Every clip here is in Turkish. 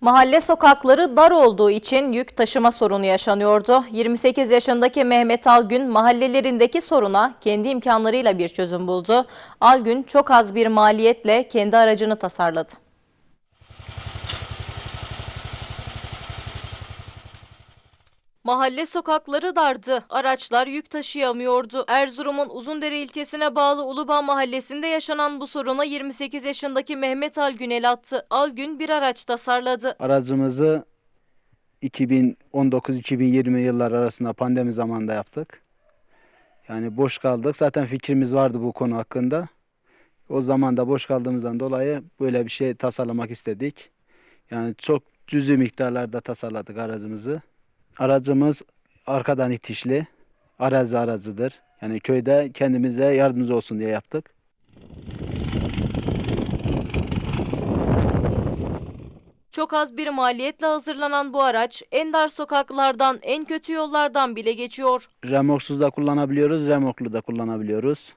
Mahalle sokakları dar olduğu için yük taşıma sorunu yaşanıyordu. 28 yaşındaki Mehmet Algün mahallelerindeki soruna kendi imkanlarıyla bir çözüm buldu. Algün çok az bir maliyetle kendi aracını tasarladı. Mahalle sokakları dardı. Araçlar yük taşıyamıyordu. Erzurum'un Uzundere ilçesine bağlı Ulubağ mahallesinde yaşanan bu soruna 28 yaşındaki Mehmet Algün el attı. Algün bir araç tasarladı. Aracımızı 2019-2020 yıllar arasında pandemi zamanında yaptık. Yani boş kaldık. Zaten fikrimiz vardı bu konu hakkında. O zaman da boş kaldığımızdan dolayı böyle bir şey tasarlamak istedik. Yani çok cüzi miktarlarda tasarladık aracımızı. Aracımız arkadan itişli. Arazi aracıdır. Yani köyde kendimize yardımcı olsun diye yaptık. Çok az bir maliyetle hazırlanan bu araç en dar sokaklardan, en kötü yollardan bile geçiyor. Remoksuz da kullanabiliyoruz, remoklu da kullanabiliyoruz.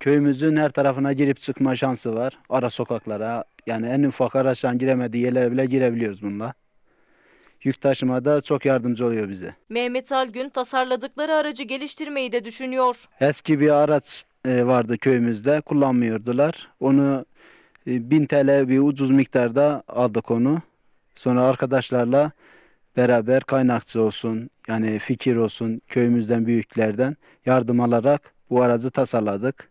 Köyümüzün her tarafına girip çıkma şansı var. Ara sokaklara, yani en ufak araçtan giremediği yerlere bile girebiliyoruz bununla. Yük taşımada çok yardımcı oluyor bize. Mehmet Algün tasarladıkları aracı geliştirmeyi de düşünüyor. Eski bir araç e, vardı köyümüzde, kullanmıyordular. Onu e, 1000 TL bir ucuz miktarda aldık onu. Sonra arkadaşlarla beraber kaynakçı olsun, yani fikir olsun, köyümüzden büyüklerden yardım alarak bu aracı tasarladık.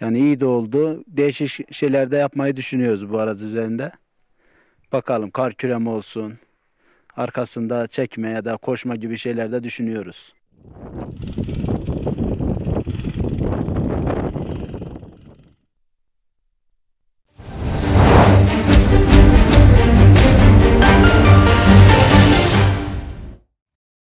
Yani iyi de oldu. Değişik şeyler de yapmayı düşünüyoruz bu aracı üzerinde. Bakalım kar küreme olsun, arkasında çekme ya da koşma gibi şeyler de düşünüyoruz.